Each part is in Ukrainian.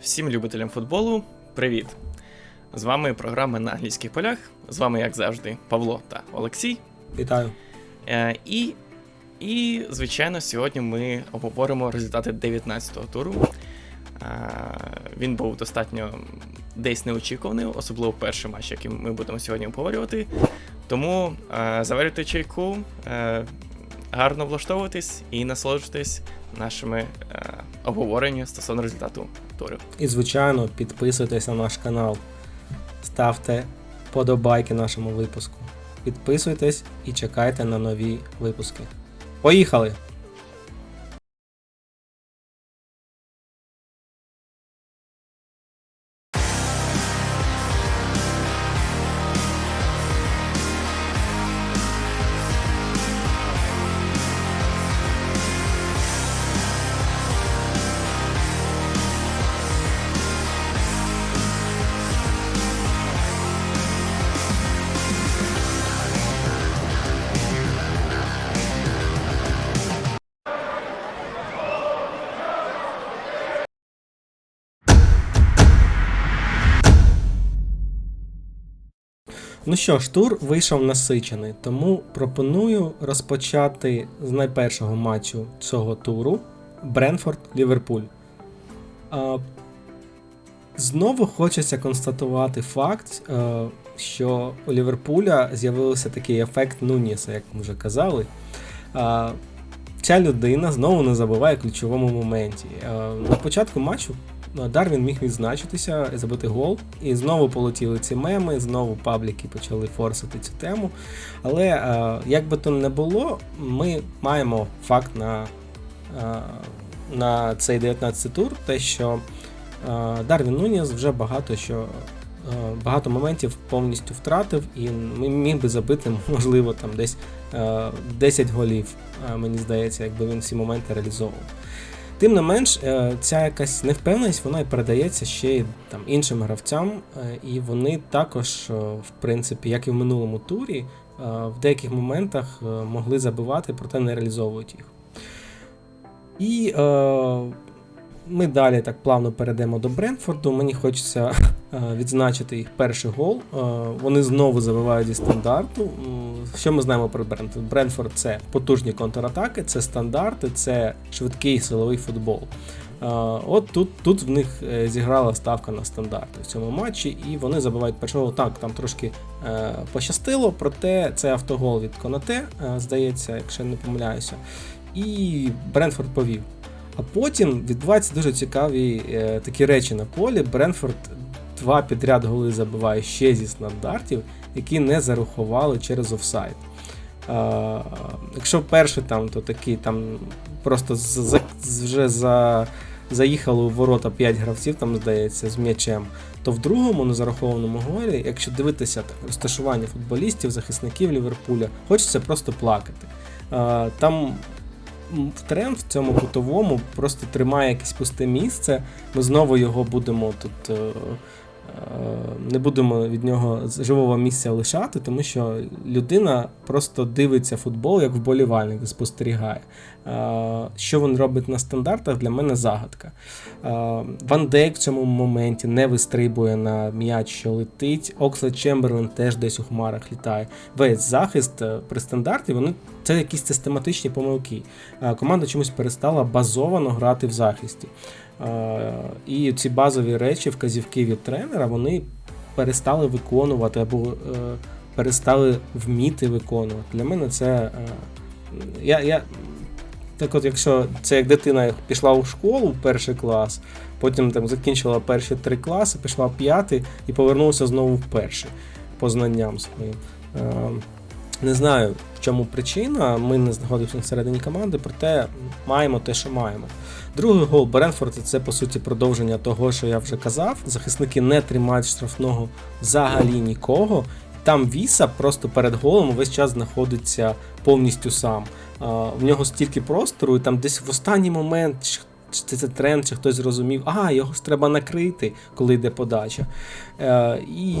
Всім любителям футболу, привіт! З вами програма на англійських полях. З вами, як завжди, Павло та Олексій. Вітаю. Е, і, і, звичайно, сьогодні ми обговоримо результати 19-го туру. Е, він був достатньо десь неочікуваний, особливо перший матч, який ми будемо сьогодні обговорювати. Тому е, заварюйте чайку, е, гарно влаштовуйтесь і насолоджуйтесь нашими е, обговореннями стосовно результату. І, звичайно, підписуйтесь на наш канал, ставте подобайки нашому випуску. Підписуйтесь і чекайте на нові випуски. Поїхали! Ну що ж, тур вийшов насичений, тому пропоную розпочати з найпершого матчу цього туру Бренфорд-Ліверпуль. Знову хочеться констатувати факт, е, що у Ліверпуля з'явився такий ефект Нуніса, як ми вже казали. Ця людина знову не забуває ключовому моменті. Е, На початку матчу Дарвін міг відзначитися, забити гол, і знову полетіли ці меми, знову пабліки почали форсити цю тему. Але е, як би то не було, ми маємо факт на, е, на цей 19-й тур, те, що е, Дарвін Нуніс вже багато що. Багато моментів повністю втратив і міг би забити, можливо, там десь е, 10 голів, мені здається, якби він всі моменти реалізовував. Тим не менш, е, ця якась невпевненість вона і передається ще й там іншим гравцям, е, і вони також, е, в принципі, як і в минулому турі, в деяких моментах могли забивати, проте не реалізовують їх. І е, ми далі так плавно перейдемо до Бренфорду. Мені хочеться е, відзначити їх перший гол. Е, Вони знову забивають зі стандарту. Що ми знаємо про Бренфорд? Бренфорд це потужні контратаки, це стандарти, це швидкий силовий футбол. Е, От тут, тут в них зіграла ставка на стандарти в цьому матчі, і вони забивають першого. Так, там трошки пощастило, проте це автогол від Конате, здається, якщо не помиляюся. І Бренфорд повів. А потім відбуваються дуже цікаві е, такі речі на полі. Бренфорд два підряд голи забиває ще зі стандартів, які не зарахували через офсайд. Е, якщо перший там, то такий там просто за, вже за, заїхало у ворота 5 гравців, там здається, з м'ячем, то в другому незарахованому голі, якщо дивитися так, розташування футболістів, захисників Ліверпуля, хочеться просто плакати. Там тренд в цьому кутовому просто тримає якесь пусте місце. Ми знову його будемо тут. Е, Не будемо від нього живого місця лишати, тому що людина просто дивиться футбол як вболівальник спостерігає. Е, Що він робить на стандартах, для мене загадка. Е, Ван Дейк в цьому моменті не вистрибує на м'яч, що летить. Окслед Чемберлен теж десь у хмарах літає. Весь захист при стандарті вони це якісь систематичні помилки. Команда чомусь перестала базовано грати в захисті. Е, І ці базові речі, вказівки від тренера, вони перестали виконувати або е, перестали вміти виконувати. Для мене це. е, Я, я, так от, якщо це як дитина пішла у школу в перший клас, потім там закінчила перші три класи, пішла в п'ятий і повернулася знову в перший по знанням своїм. Не знаю, в чому причина. Ми не знаходимося всередині команди, проте маємо те, що маємо. Другий гол Бренфорд це по суті продовження того, що я вже казав. Захисники не тримають штрафного взагалі нікого. Там Віса просто перед голом весь час знаходиться повністю сам. В нього стільки простору, і там десь в останній момент. Чи це, це тренд, чи хтось зрозумів, а його ж треба накрити, коли йде подача. Е, і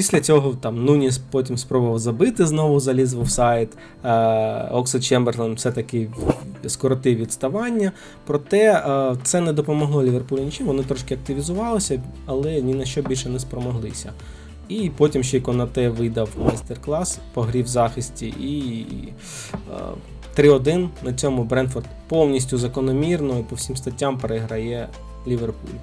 Після цього там Нуніс потім спробував забити, знову заліз в офсайд. Е, Оксфорд Чемберлен все-таки скоротив відставання. Проте е, це не допомогло Ліверпулю нічим. Вони трошки активізувалися, але ні на що більше не спромоглися. І потім ще Конате видав майстер-клас по грі в захисті. І е, 3-1 на цьому Бренфорд повністю закономірно і по всім статтям переграє Ліверпуль.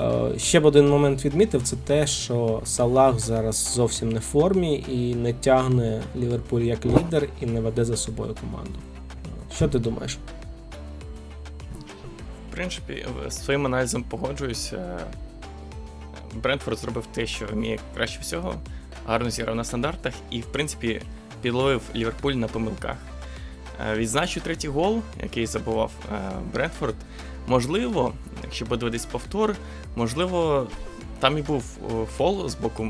Е, Ще б один момент відмітив, це те, що Салах зараз зовсім не в формі і не тягне Ліверпуль як лідер і не веде за собою команду. Е, Що ти думаєш? В принципі, з своїм аналізом погоджуюся. Брентфорд зробив те, що вміє краще всього, гарно зіграв на стандартах і, в принципі, підловив Ліверпуль на помилках. Е, Відзначу третій гол, який забував е, Брентфорд. Можливо, якщо подивитись повтор, можливо, там і був е, фол з боку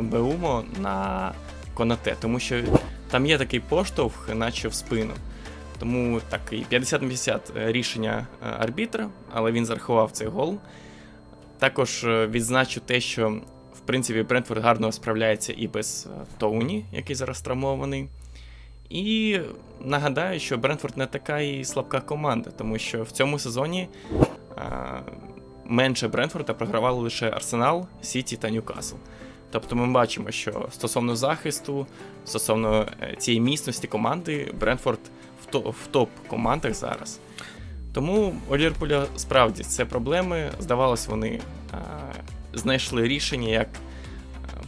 Беумо на Конате, тому що там є такий поштовх, наче в спину. Тому такий 50 на 50 рішення е, арбітра, але він зарахував цей гол. Також е, відзначу те, що в принципі Брентфорд гарно справляється і без Тоуні, який зараз травмований. І нагадаю, що Брентфорд не така і слабка команда, тому що в цьому сезоні е, менше Брентфорда програвали лише Арсенал, Сіті та Ньюкасл. Тобто ми бачимо, що стосовно захисту, стосовно е, цієї міцності команди, Брентфорд в, то- в топ-командах зараз. Тому у Ліверпуля справді це проблеми. Здавалось, вони е, знайшли рішення, як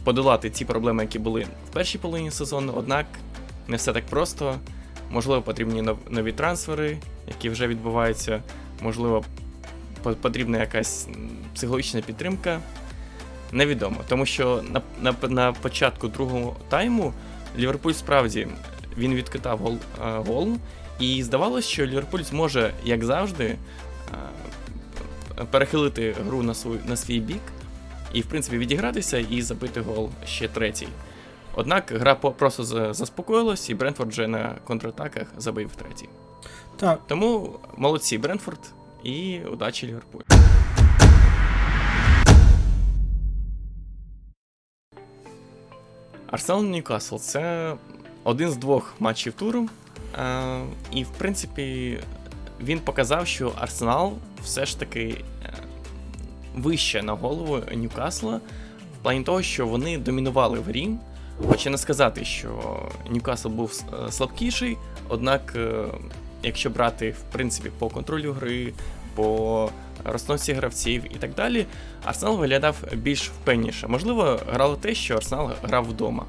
подолати ці проблеми, які були в першій половині сезону. Однак не все так просто. Можливо, потрібні нов- нові трансфери, які вже відбуваються. Можливо, потрібна якась психологічна підтримка. Невідомо. Тому що на, на, на початку другого тайму Ліверпуль справді він відкидав гол, е, гол і здавалося, що Ліверпуль зможе, як завжди, е, перехилити гру на, свій, на свій бік і, в принципі, відігратися і забити гол ще третій. Однак гра просто заспокоїлась, і Брентфорд вже на контратаках забив третій. Так, Тому молодці Брентфорд і удачі Ліверпуль. Арсенал Ньюкасл це один з двох матчів туру. Е, і, в принципі, він показав, що Арсенал все ж таки е, вище на голову Ньюкасла, в плані того, що вони домінували в грі. Хоча не сказати, що Ньюкасл був е, слабкіший, однак, е, якщо брати в принципі по контролю гри, по розстановці гравців і так далі, Арсенал виглядав більш впевніше. Можливо, грало те, що Арсенал грав вдома.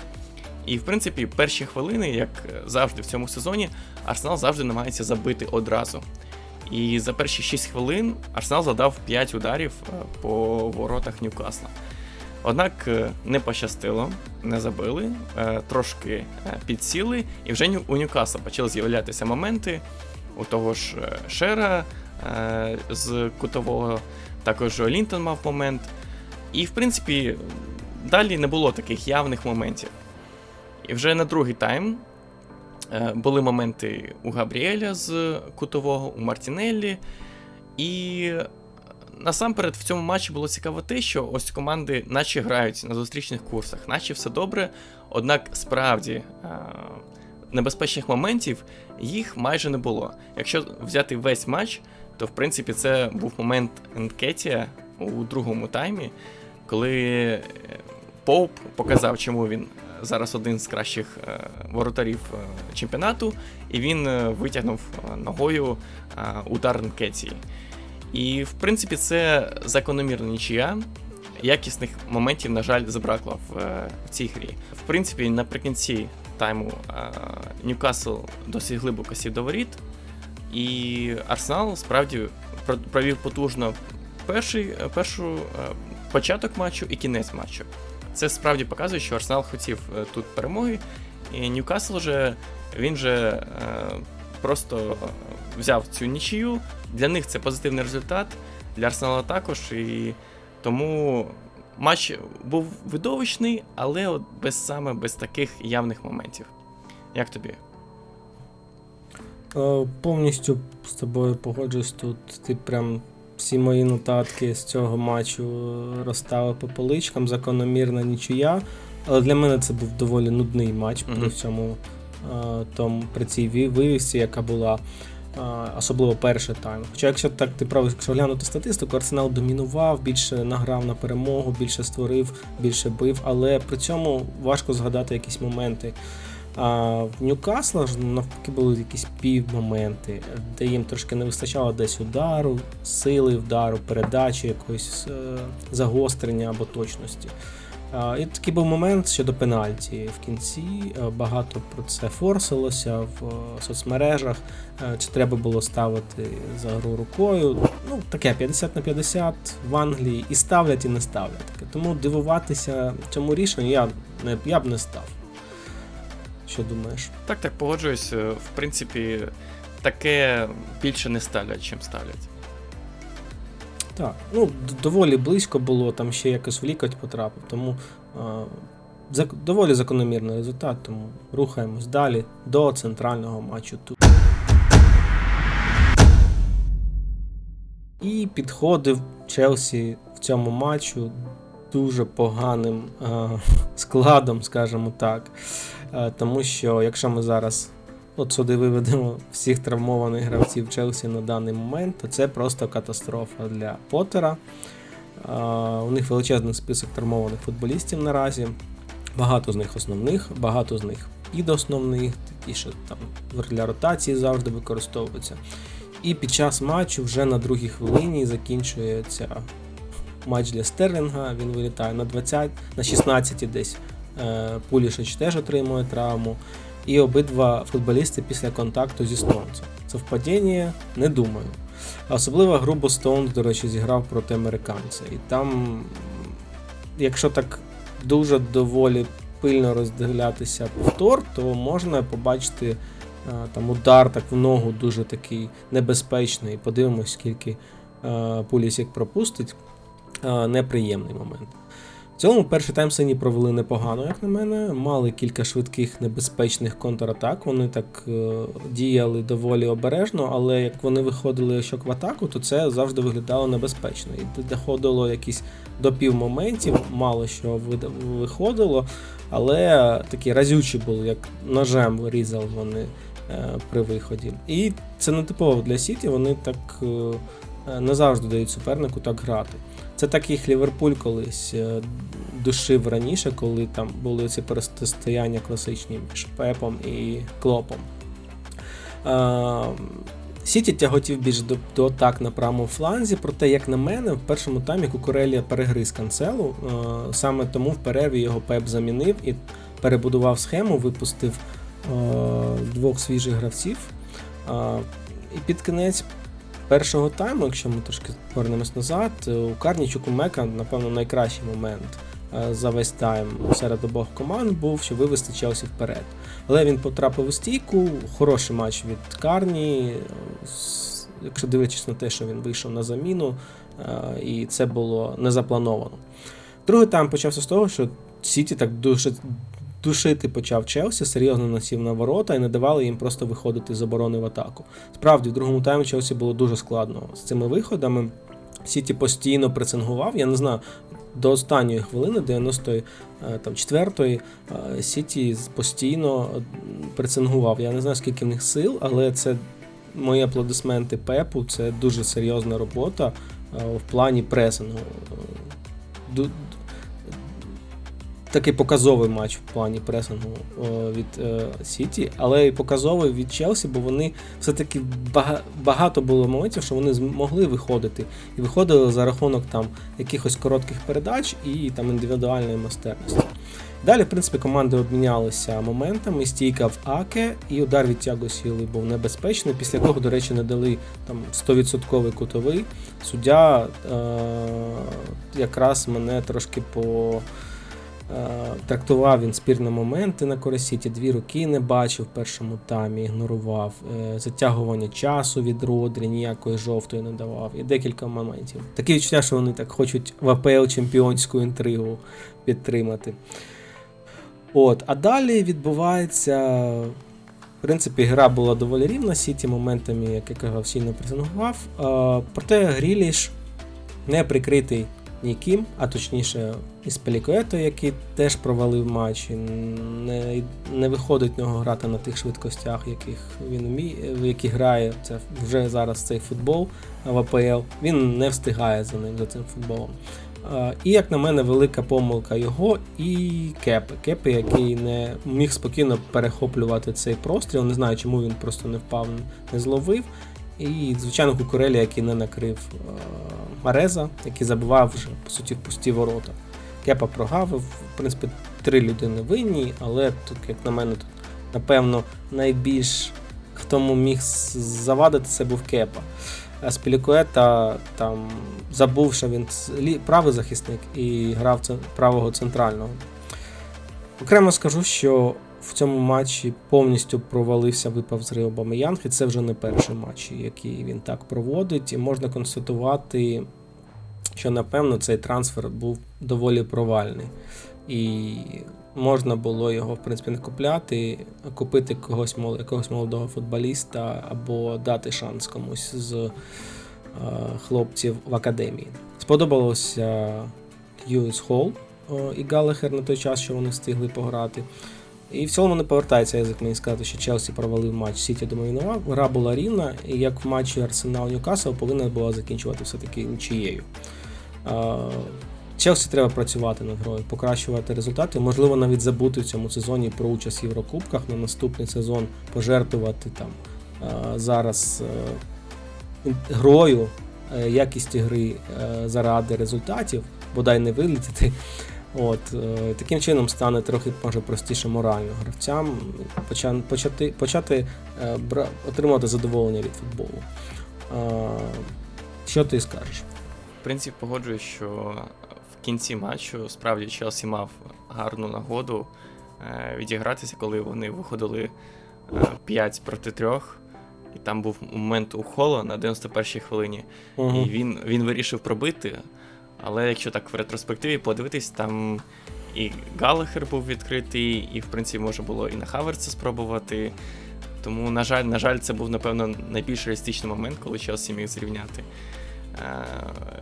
І, в принципі, перші хвилини, як завжди в цьому сезоні, Арсенал завжди намагається забити одразу. І за перші 6 хвилин Арсенал задав 5 ударів е, по воротах Ньюкасла. Однак е, не пощастило, не забили, е, трошки е, підсіли, і вже у Ньюкасла почали з'являтися моменти. У того ж Шера з кутового, також Лінтон мав момент. І, в принципі, далі не було таких явних моментів. І вже на другий тайм були моменти у Габріеля з кутового, у Мартінеллі. І насамперед в цьому матчі було цікаво те, що ось команди наче грають на зустрічних курсах, наче все добре, однак справді е, небезпечних моментів їх майже не було. Якщо взяти весь матч, то в принципі це був момент Енкетія у другому таймі, коли е, Поуп показав, чому він е, зараз один з кращих воротарів чемпіонату, і він витягнув ногою удар Нкетії. І в принципі це закономірна нічия. Якісних моментів, на жаль, забракло в, е, в цій грі. В принципі, наприкінці тайму е, Ньюкасл досить глибоко сів до воріт, і Арсенал справді провів потужно перший, е, першу початок матчу і кінець матчу. Це справді показує, що Арсенал хотів тут перемоги, і Ньюкасл же він же просто взяв цю нічию. Для них це позитивний результат, для Арсенала також. І тому матч був видовищний, але от без саме без таких явних моментів. Як тобі? Е, Повністю з тобою погоджуюсь тут. Ти прям всі мої нотатки з цього матчу розставив по поличкам, закономірна нічия. Але для мене це був доволі нудний матч при Мгм. всьому е, тому, при цій ві- вивісці, яка була. Особливо перший тайм. Хоча, якщо так ти право, якщо глянути статистику, Арсенал домінував, більше награв на перемогу, більше створив, більше бив, але при цьому важко згадати якісь моменти. А в Ньюкасла ж навпаки були якісь півмоменти, де їм трошки не вистачало десь удару, сили вдару, передачі, якогось е, загострення або точності. І такий був момент щодо пенальті. В кінці е, багато про це форсилося в е, соцмережах, е, чи треба було ставити за гру рукою. Ну, таке 50 на 50 в Англії і ставлять, і не ставлять. Тому дивуватися цьому рішенню я, не, я б не став. Що думаєш? Так, так, погоджуюсь. В принципі, таке більше не ставлять, чим ставлять. Так, ну доволі близько було, там ще якось в лікоть потрапив, тому зак- доволі закономірний результат, тому рухаємось далі до центрального матчу тут. І підходив Челсі в цьому матчу дуже поганим а, складом, скажімо так. А, тому що якщо ми зараз от сюди виведемо всіх травмованих гравців Челсі на даний момент, то це просто катастрофа для Поттера. У них величезний список травмованих футболістів наразі. Багато з них основних, багато з них підосновних, такі, що там для ротації завжди використовуються. І під час матчу вже на другій хвилині закінчується матч для Стерлінга. Він вилітає на 20, на 16 десь. Е, Пулішич теж отримує травму. І обидва футболісти після контакту зі Стоунсом. Совпадіння? Не думаю. Особливо грубо Стоунс, до речі, зіграв проти американця. І там, якщо так дуже доволі пильно роздивлятися повтор, то можна побачити е, там удар так в ногу дуже такий небезпечний. Подивимось, скільки е, Пулісік пропустить. Е, Неприємний момент. Цьому перший тайм сині провели непогано, як на мене. Мали кілька швидких небезпечних контратак. Вони так е, діяли доволі обережно, але як вони виходили щок в атаку, то це завжди виглядало небезпечно. І доходило якісь до півмоментів, мало що виходило, але такі разючі були, як ножем вирізали вони е, при виході. І це не типово для Сіті, вони так е, не завжди дають супернику так грати. Це так їх Ліверпуль колись е, душив раніше, коли там були ці протистояння класичні між Пепом і Клопом. Е, Сіті тяготів більш до, до атак на правому фланзі, проте, як на мене, в першому таймі Кукурелія перегриз канцелу. Е, Саме тому в перерві його Пеп замінив і перебудував схему, випустив двох свіжих гравців. І під кінець першого тайму, якщо ми трошки повернемось назад, у Карнічуку Мека, напевно, найкращий момент е, за весь тайм серед обох команд був, щоб вивести Челсі вперед. Але він потрапив у стійку, хороший матч від Карні, е, якщо дивлячись на те, що він вийшов на заміну, е, і це було не заплановано. Другий тайм почався з того, що Сіті так дуже душити почав Челсі, серйозно насів на ворота і не давали їм просто виходити з оборони в атаку. Справді, в другому таймі Челсі було дуже складно з цими виходами. Сіті постійно пресингував. Я не знаю, до останньої хвилини, 94-ї, е, там, 4-ї, е, Сіті постійно пресингував. Я не знаю, скільки в них сил, але це мої аплодисменти Пепу. Це дуже серйозна робота е, в плані пресингу. Такий показовий матч в плані пресингу е, від е, Сіті, але і показовий від Челсі, бо вони все-таки багато було моментів, що вони змогли виходити. І виходили за рахунок там якихось коротких передач і там індивідуальної майстерності. Далі, в принципі, команди обмінялися моментами. Стійка в Аке і удар від Тяго Сіли був небезпечний, після якого, до речі, не дали там 100% кутовий. Суддя е- якраз мене трошки по. Е, Трактував він спірні моменти на користь Сіті, дві руки не бачив в першому таймі, ігнорував, Е, затягування часу від Родрі, ніякої жовтої не давав, і декілька моментів. Таке відчуття, що вони так хочуть в АПЛ чемпіонську інтригу підтримати. От, а далі відбувається. В принципі, гра була доволі рівна, Сіті моментами, як я казав, сильно пресингував. Е, Проте Гріліш не прикритий ніким, а точніше із Пелікуето, який теж провалив матч, і не, не виходить в нього грати на тих швидкостях, яких він вміє, в які грає. Це вже зараз цей футбол в АПЛ. Він не встигає за ним за цим футболом. І, як на мене, велика помилка його і Кепи. Кепи, який не міг спокійно перехоплювати цей простріл. Не знаю, чому він просто не впав, не зловив. І, звичайно, Кукурелі, який не накрив Мареза, який забивав вже, по суті, в пусті ворота. Кепа прогавив. В принципі, три людини винні, але тут, як на мене, тут, напевно, найбільш хтому міг завадити, це був Кепа. А Спілікуета там забув, що він правий захисник і грав правого центрального. Окремо скажу, що в цьому матчі повністю провалився випав з Обамеянг, і це вже не перший матч, який він так проводить. І можна констатувати, що напевно цей трансфер був доволі провальний. І можна було його, в принципі, не купляти, купити когось, якогось молодого футболіста або дати шанс комусь з е, хлопців в академії. Сподобалося Льюіс Холл е, і Галлахер на той час, що вони встигли пограти. І в цілому не повертається язик мені сказати, що Челсі провалив матч Сіті домінував. Гра була рівна, і як в матчі Арсенал Ньюкасл повинна була закінчувати все-таки нічією. Челсі треба працювати над грою, покращувати результати. Можливо, навіть забути в цьому сезоні про участь в Єврокубках на наступний сезон, пожертвувати там зараз е, грою, е, якістю гри е, заради результатів, бодай не вилетіти. От, е, таким чином стане трохи може простіше морально гравцям почати, почати е, бра- отримувати задоволення від футболу. Е, що ти скажеш? В принципі, погоджуюсь, що в кінці матчу справді Челсі мав гарну нагоду відігратися, коли вони виходили е, 5 проти 3. І там був момент у Холла на 91-й хвилині. І він, він вирішив пробити. Але якщо так в ретроспективі подивитись, там і Галахер був відкритий, і в принципі можна було і на Хаверса спробувати. Тому, на жаль, на жаль, це був, напевно, найбільш реалістичний момент, коли Челсі міг зрівняти. Е,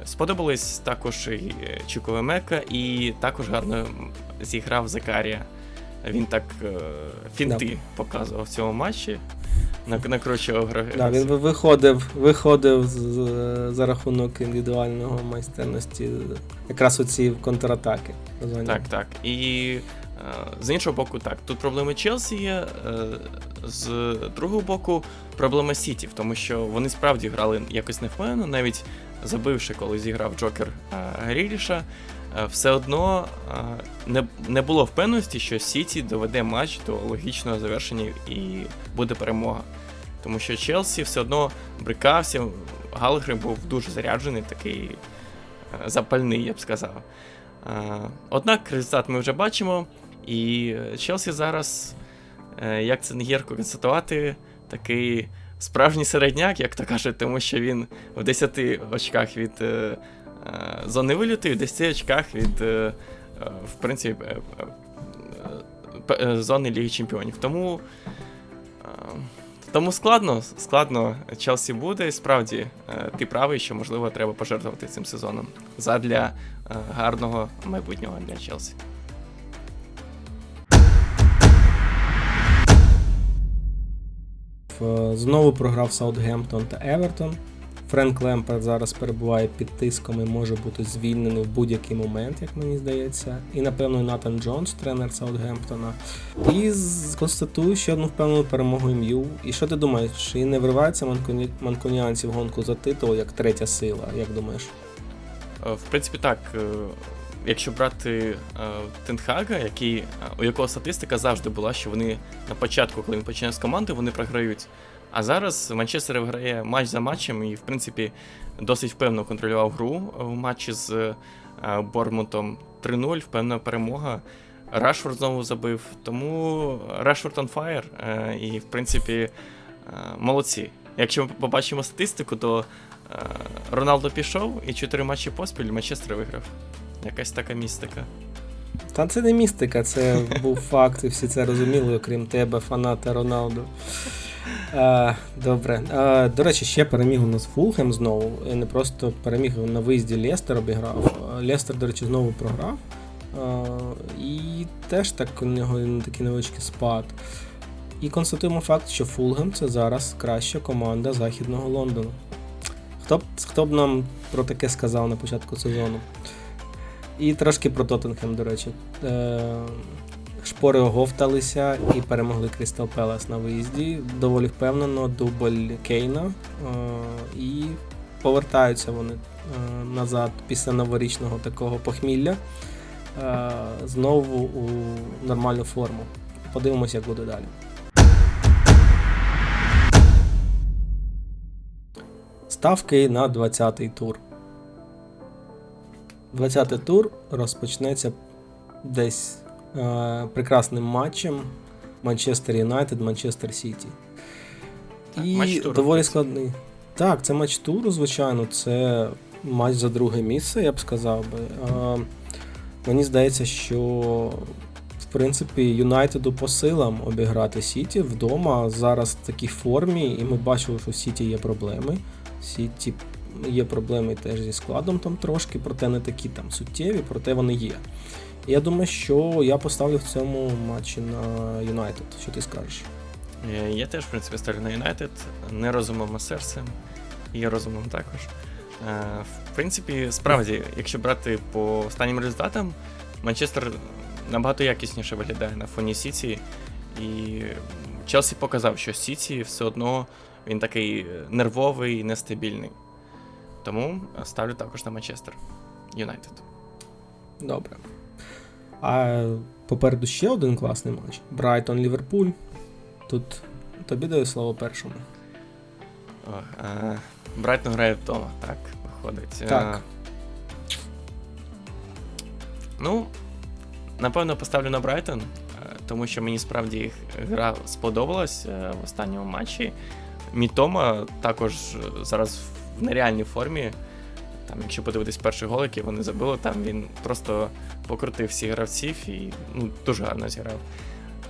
Сподобались також і Чукове Мека, і також гарно зіграв Закарія. Він так е, фінти показував в цьому матчі. Нак- Накручував гравця. Да, він виходив, виходив з, з- за рахунок індивідуального майстерності, якраз оці контратаки. Так, так. І е, з іншого боку, так. Тут проблеми Челсі є. Е, з другого боку, проблема Сіті, тому що вони справді грали якось невпевнено, навіть забивши, коли зіграв Джокер е, Гріліша, все одно е, не, було впевненості, що Сіті доведе матч до логічного завершення і буде перемога. Тому що Челсі все одно брикався, Галгрей був дуже заряджений, такий е, запальний, я б сказав. Е, Однак результат ми вже бачимо, і Челсі зараз, е, як це не гірко констатувати, такий справжній середняк, як то кажуть, тому що він в 10 очках від е, і в 10 очках від, е, е, в принципі, зони Ліги Чемпіонів. Тому. Тому складно, складно Челсі буде. І Справді, ти правий, що можливо треба пожертвувати цим сезоном задля гарного майбутнього для Челсі. Знову програв Саутгемптон та Евертон. Френк Лемпард зараз перебуває під тиском і може бути звільнений в будь-який момент, як мені здається. І напевно Натан Джонс, тренер Саутгемптона. І констатую ще одну впевнену перемогу МЮ. І що ти думаєш, чи не вриваються манкуні... манкуніанці в гонку за титул як третя сила? Як думаєш? Е, В принципі, так. е, Якщо брати е, Тенхага, який, у якого статистика завжди була, що вони на початку, коли він починає з команди, вони програють. А зараз Манчестер грає матч за матчем і, в принципі, досить впевнено контролював гру в матчі з е, Бормутом 3-0, впевнена перемога. Рашфорд знову забив. Тому Рашфорд on fire. е, І, в принципі, е, молодці. Якщо ми побачимо статистику, то Роналдо пішов і чотири матчі поспіль Манчестер виграв. Якась така містика. Та це не містика, це був факт, і всі це розуміли, окрім тебе, фаната Роналду. Е, Добре. Е, До речі, ще переміг у нас Фулхем знову. Не просто переміг на виїзді Лестер обіграв. Е, Лестер, до речі, знову програв. Е, І теж так у нього такий невеличкий спад. І констатуємо факт, що Фулгем це зараз краща команда Західного Лондону. Хто б, хто б нам про таке сказав на початку сезону? І трошки про Тоттенхем, до речі. Шпори оговталися і перемогли Крістал Пелас на виїзді. Доволі впевнено, дубль Кейна. Е, і повертаються вони е, назад після новорічного такого похмілля. Е, знову у нормальну форму. Подивимося, як буде далі. Ставки на 20-й тур. 20-й тур розпочнеться десь прекрасним матчем Манчестер Юнайтед, Манчестер Сіті. І матч туру, доволі складний. Так, це матч туру, звичайно, це матч за друге місце, я б сказав би. Е, мені здається, що в принципі Юнайтеду по силам обіграти Сіті вдома зараз в такій формі, і ми бачили, що в Сіті є проблеми. Сіті є проблеми теж зі складом там трошки, проте не такі там суттєві, проте вони є. Я думаю, що я поставлю в цьому матчі на Юнайтед. Що ти скажеш? Е, Я теж, в принципі, ставлю на Юнайтед, не розумом, а серцем, і розумом також. Е, В принципі, справді, якщо брати по останнім результатам, Манчестер набагато якісніше виглядає на фоні Сіті. І Челсі показав, що Сіті все одно він такий нервовий і нестабільний. Тому ставлю також на Манчестер Юнайтед. Добре. А попереду ще один класний матч. Брайтон Ліверпуль. Тут тобі даю слово першому. О, е, Брайтон грає вдома, так, виходить. Е, Так. Ну, напевно, поставлю на Брайтон, е, тому що мені справді їх гра сподобалась в останньому матчі. Мітома також зараз в нереальній формі. Там, якщо подивитись перший гол, який вони забили, там він просто покрутив всіх гравців і ну, дуже гарно зіграв.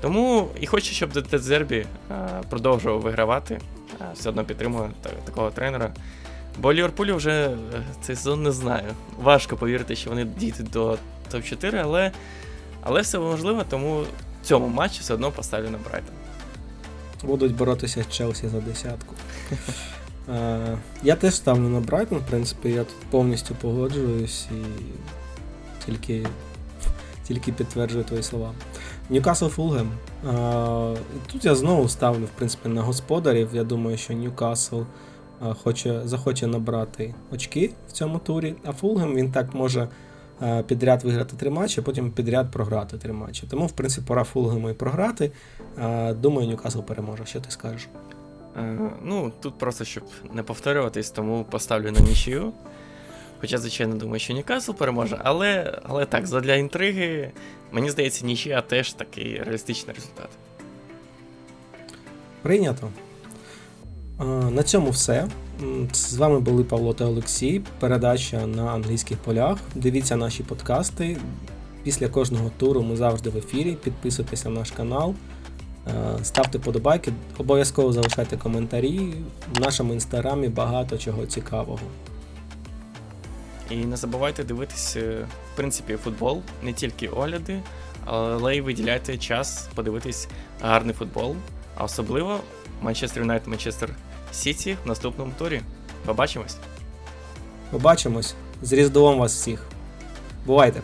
Тому і хочу, щоб Дезербі е, продовжував вигравати. Е, Все одно підтримую та- такого тренера. Бо Ліверпулю вже е, цей сезон не знаю. Важко повірити, що вони дійдуть до топ-4, але, але все можливо, тому в цьому матчі все одно поставлю на Брайтон. Будуть боротися з Челсі за десятку. Е, я теж ставлю на Брайтон, в принципі, я тут повністю погоджуюсь і тільки, тільки підтверджую твої слова. Ньюкасл Фулгем. Е, тут я знову ставлю, в принципі, на господарів. Я думаю, що Ньюкасл е, хоче, захоче набрати очки в цьому турі, а Фулгем він так може е, підряд виграти три матчі, а потім підряд програти три матчі. Тому, в принципі, пора Фулгему і програти. Думаю, Ньюкасл переможе. Що ти скажеш? Ну, тут просто щоб не повторюватись, тому поставлю на нічию. Хоча, звичайно, думаю, що Ньюкасл переможе, але, але так, задля інтриги, мені здається, нічия теж такий реалістичний результат. Прийнято. На цьому все. З вами були Павло та Олексій. Передача на англійських полях. Дивіться наші подкасти. Після кожного туру ми завжди в ефірі. Підписуйтесь на наш канал, е, ставте подобайки, обов'язково залишайте коментарі. В нашому інстаграмі багато чого цікавого. І не забувайте дивитись, е, в принципі, футбол, не тільки огляди, але й виділяйте час подивитись гарний футбол, а особливо Манчестер Юнайтед, Манчестер Сіті в наступному турі. Побачимось! Побачимось з Різдвом вас всіх. Бувайте!